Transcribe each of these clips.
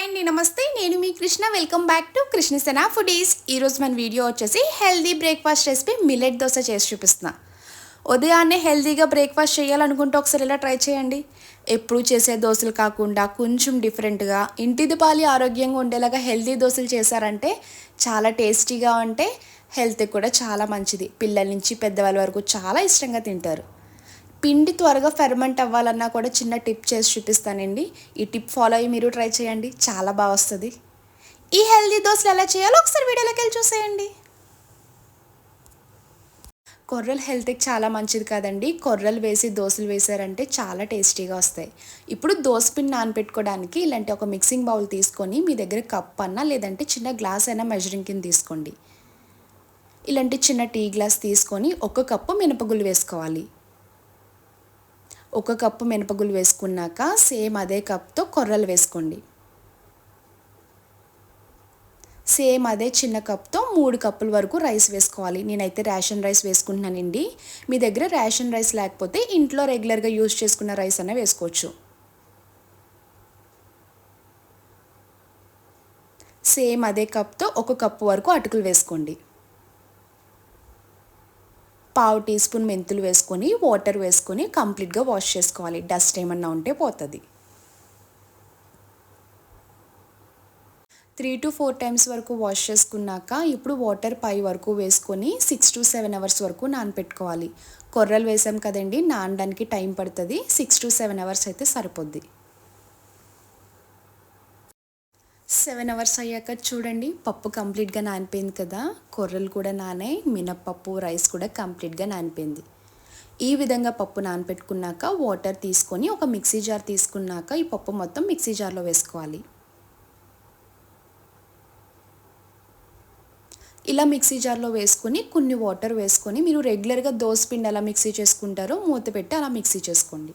Hi అండి నమస్తే. నేను మీ Krishna. Welcome back to Krishnasena foodies ఈరోజు మన వీడియో వచ్చేసి healthy breakfast recipe millet dosa చేసి చూపిస్తున్నా. ఉదయాన్నే హెల్దీగా బ్రేక్ఫాస్ట్ చేయాలనుకుంటే ఒకసారి ఇలా ట్రై చేయండి? ఎప్పుడు చేసే దోశలు కాకుండా కొంచెం డిఫరెంట్గా ఇంటిది పాలి ఆరోగ్యంగా ఉండేలాగా హెల్దీ దోశలు చేశారంటే చాలా టేస్టీగా ఉంటే హెల్త్కి కూడా చాలా మంచిది. పిల్లల నుంచి పెద్దవాళ్ళ వరకు చాలా ఇష్టంగా తింటారు. పిండి త్వరగా ఫెర్మెంట్ అవ్వాలన్నా కూడా చిన్న టిప్ చేసి చూపిస్తానండి. ఈ టిప్ ఫాలో అయ్యి మీరు ట్రై చేయండి. చాలా బాగా వస్తుంది. ఈ హెల్దీ దోశలు ఎలా చేయాలో ఒకసారి వీడియోలోకి వెళ్ళి చూసేయండి. కొర్రలు హెల్త్కి చాలా మంచిది కదండి. కొర్రలు వేసి దోశలు వేసారంటే చాలా టేస్టీగా వస్తాయి. ఇప్పుడు దోశ పిండి నానపెట్టుకోవడానికి ఇలాంటి ఒక మిక్సింగ్ బౌల్ తీసుకొని మీ దగ్గర కప్ అన్నా లేదంటే చిన్న గ్లాస్ అయినా మెజరింగ్ కింద తీసుకోండి. ఇలాంటి చిన్న టీ గ్లాస్ తీసుకొని ఒక కప్పు మినపగుళ్ళు వేసుకోవాలి. ఒక కప్పు మినపగుళ్ళు వేసుకున్నాక సేమ్ అదే కప్తో కొర్రలు వేసుకోండి. సేమ్ అదే చిన్న కప్తో మూడు కప్పుల వరకు రైస్ వేసుకోవాలి. నేనైతే రేషన్ రైస్ వేసుకుంటున్నానండి. మీ దగ్గర రేషన్ రైస్ లేకపోతే ఇంట్లో రెగ్యులర్గా యూజ్ చేసుకున్న రైస్ అనే వేసుకోవచ్చు. సేమ్ అదే కప్తో ఒక కప్పు వరకు అటుకులు వేసుకోండి. పావు టీ స్పూన్ మెంతులు వేసుకొని వాటర్ వేసుకొని కంప్లీట్గా వాష్ చేసుకోవాలి. డస్ట్ ఏమన్నా ఉంటే పోతుంది. త్రీ టు ఫోర్ టైమ్స్ వరకు వాష్ చేసుకున్నాక ఇప్పుడు వాటర్ పై వరకు వేసుకొని సిక్స్ టు సెవెన్ అవర్స్ వరకు నానపెట్టుకోవాలి. కొర్రలు వేసాం కదండి నానడానికి టైం పడుతుంది. సిక్స్ టు సెవెన్ అవర్స్ అయితే సరిపోద్ది. సెవెన్ అవర్స్ అయ్యాక చూడండి పప్పు కంప్లీట్గా నానిపోయింది కదా. కొర్రలు కూడా నానాయి మినప్పప్పు రైస్ కూడా కంప్లీట్గా నానిపోయింది. ఈ విధంగా పప్పు నానపెట్టుకున్నాక వాటర్ తీసుకొని ఒక మిక్సీ జార్ తీసుకున్నాక ఈ పప్పు మొత్తం మిక్సీ జార్లో వేసుకోవాలి. ఇలా మిక్సీ జార్లో వేసుకొని కొన్ని వాటర్ వేసుకొని మీరు రెగ్యులర్గా దోశ పిండి ఎలా మిక్సీ చేసుకుంటారో మూత పెట్టి అలా మిక్సీ చేసుకోండి.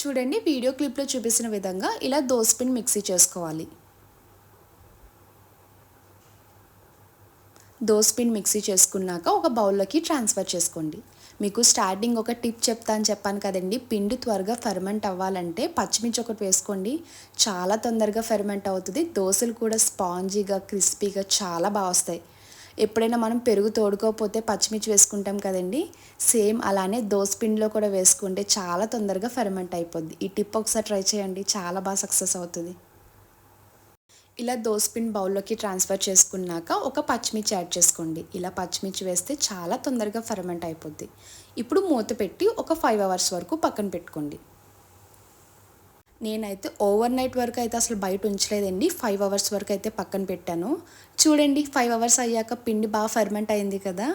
చూడండి వీడియో క్లిప్లో చూపిస్తున్న విధంగా ఇలా దోసపిండి మిక్సీ చేసుకోవాలి. దోసపిండి మిక్సీ చేసుకున్నాక ఒక బౌల్లోకి ట్రాన్స్ఫర్ చేసుకోండి. మీకు స్టార్టింగ్ ఒక టిప్ చెప్తా అని చెప్పాను కదండి. పిండి త్వరగా ఫెర్మెంట్ అవ్వాలంటే పచ్చిమిర్చి ఒకటి వేసుకోండి. చాలా తొందరగా ఫెర్మెంట్ అవుతుంది. దోశలు కూడా స్పాంజీగా క్రిస్పీగా చాలా బాగా వస్తాయి. ఎప్పుడైనా మనం పెరుగు తోడుకోకపోతే పచ్చిమిర్చి వేసుకుంటాం కదండి. సేమ్ అలానే దోసపిండిలో కూడా వేసుకుంటే చాలా తొందరగా ఫెర్మెంట్ అయిపోద్ది. ఈ టిప్ ఒకసారి ట్రై చేయండి చాలా బాగా సక్సెస్ అవుతుంది. ఇలా దోసపిండి బౌల్లోకి ట్రాన్స్ఫర్ చేసుకున్నాక ఒక పచ్చిమిర్చి యాడ్ చేసుకోండి. ఇలా పచ్చిమిర్చి వేస్తే చాలా తొందరగా ఫెర్మెంట్ అయిపోద్ది. ఇప్పుడు మూత పెట్టి ఒక ఫైవ్ అవర్స్ వరకు పక్కన పెట్టుకోండి. నేనైతే ఓవర్ నైట్ వరకు అయితే అసలు బయట ఉంచలేదండి. ఫైవ్ అవర్స్ వరకు అయితే పక్కన పెట్టాను. చూడండి ఫైవ్ అవర్స్ అయ్యాక పిండి బాగా ఫెర్మెంట్ అయింది కదా?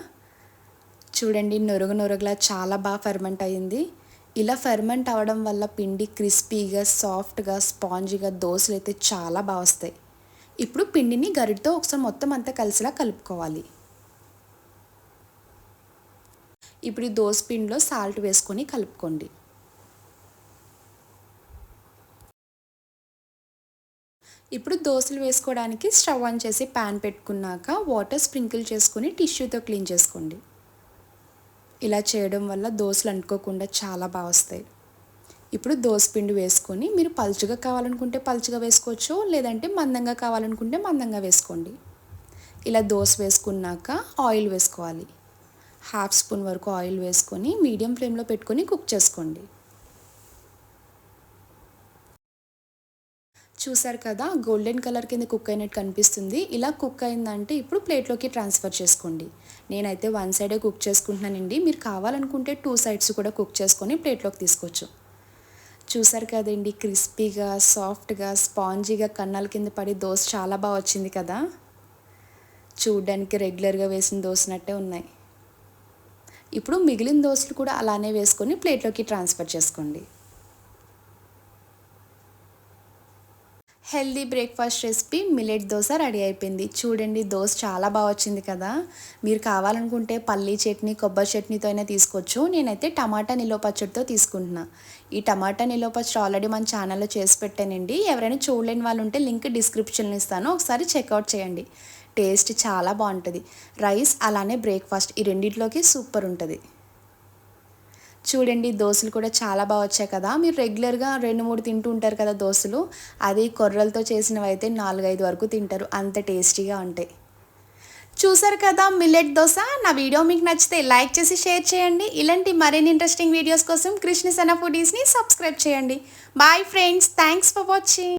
చూడండి నొరుగు నొరుగులా చాలా బాగా ఫెర్మెంట్ అయింది. ఇలా ఫెర్మెంట్ అవ్వడం వల్ల పిండి క్రిస్పీగా సాఫ్ట్గా స్పాంజీగా దోశలు అయితే చాలా బాగా వస్తాయి. ఇప్పుడు పిండిని గరిటితో ఒకసారి మొత్తం అంతా కలిసిలా కలుపుకోవాలి. ఇప్పుడు ఈ దోశ పిండిలో సాల్ట్ వేసుకొని కలుపుకోండి. ఇప్పుడు దోశలు వేసుకోవడానికి స్టవ్ ఆన్ చేసి ప్యాన్ పెట్టుకున్నాక వాటర్ స్ప్రింకిల్ చేసుకొని టిష్యూతో క్లీన్ చేసుకోండి. ఇలా చేయడం వల్ల దోశలు అంటుకోకుండా చాలా బాగా వస్తాయి. ఇప్పుడు దోశ పిండి వేసుకొని మీరు పలుచగా కావాలనుకుంటే పలుచగా వేసుకోవచ్చు లేదంటే మందంగా కావాలనుకుంటే మందంగా వేసుకోండి. ఇలా దోశ వేసుకున్నాక ఆయిల్ వేసుకోవాలి. హాఫ్ స్పూన్ వరకు ఆయిల్ వేసుకొని మీడియం ఫ్లేమ్లో పెట్టుకొని కుక్ చేసుకోండి. చూసారు కదా గోల్డెన్ కలర్ కింద కుక్ అయినట్టు కనిపిస్తుంది. ఇలా కుక్ అయిందంటే ఇప్పుడు ప్లేట్లోకి ట్రాన్స్ఫర్ చేసుకోండి. నేనైతే వన్ సైడే కుక్ చేసుకుంటున్నానండి. మీరు కావాలనుకుంటే టూ సైడ్స్ కూడా కుక్ చేసుకొని ప్లేట్లోకి తీసుకోవచ్చు. చూసారు కదండి క్రిస్పీగా సాఫ్ట్గా స్పాంజీగా కన్నాల కింద పడి దోశ చాలా బాగా వచ్చింది కదా. చూడ్డానికి రెగ్యులర్గా వేసిన దోశనట్టే ఉన్నాయి. ఇప్పుడు మిగిలిన దోశలు కూడా అలానే వేసుకొని ప్లేట్లోకి ట్రాన్స్ఫర్ చేసుకోండి. Healthy breakfast recipe millet dosa ready అయిపోయింది. చూడండి దోశ చాలా బాగా వచ్చింది కదా. మీరు కావాలనుకుంటే పల్లీ చట్నీ కొబ్బరి చట్నీతో అయినా తీసుకోవచ్చు. నేనైతే టమాటా నిల్వ పచ్చడితో తీసుకుంటున్నా. ఈ టమాటా నిల్వ పచ్చడి ఆల్రెడీ మన ఛానల్లో చేసి పెట్టానండి. ఎవరైనా చూడలేని వాళ్ళు ఉంటే లింక్ డిస్క్రిప్షన్లో ఇస్తాను. ఒకసారి చెక్అవుట్ చేయండి. టేస్ట్ చాలా బాగుంటుంది. రైస్ అలానే బ్రేక్ఫాస్ట్ ఈ రెండింటిలోకి సూపర్ ఉంటుంది. చూడండి దోశలు కూడా చాలా బాగా వచ్చాయి కదా. మీరు రెగ్యులర్గా రెండు మూడు తింటూ ఉంటారు కదా దోశలు. అది కొర్రలతో చేసినవి అయితే నాలుగైదు వరకు తింటారు. అంత టేస్టీగా ఉంటాయి. చూసారు కదా మిల్లెట్ దోశ? నా వీడియో మీకు నచ్చితే లైక్ చేసి షేర్ చేయండి. ఇలాంటి మరిన్ని ఇంట్రెస్టింగ్ వీడియోస్ కోసం కృష్ణ సెనా ఫుడీస్ని సబ్స్క్రైబ్ చేయండి. Bye friends thanks for watching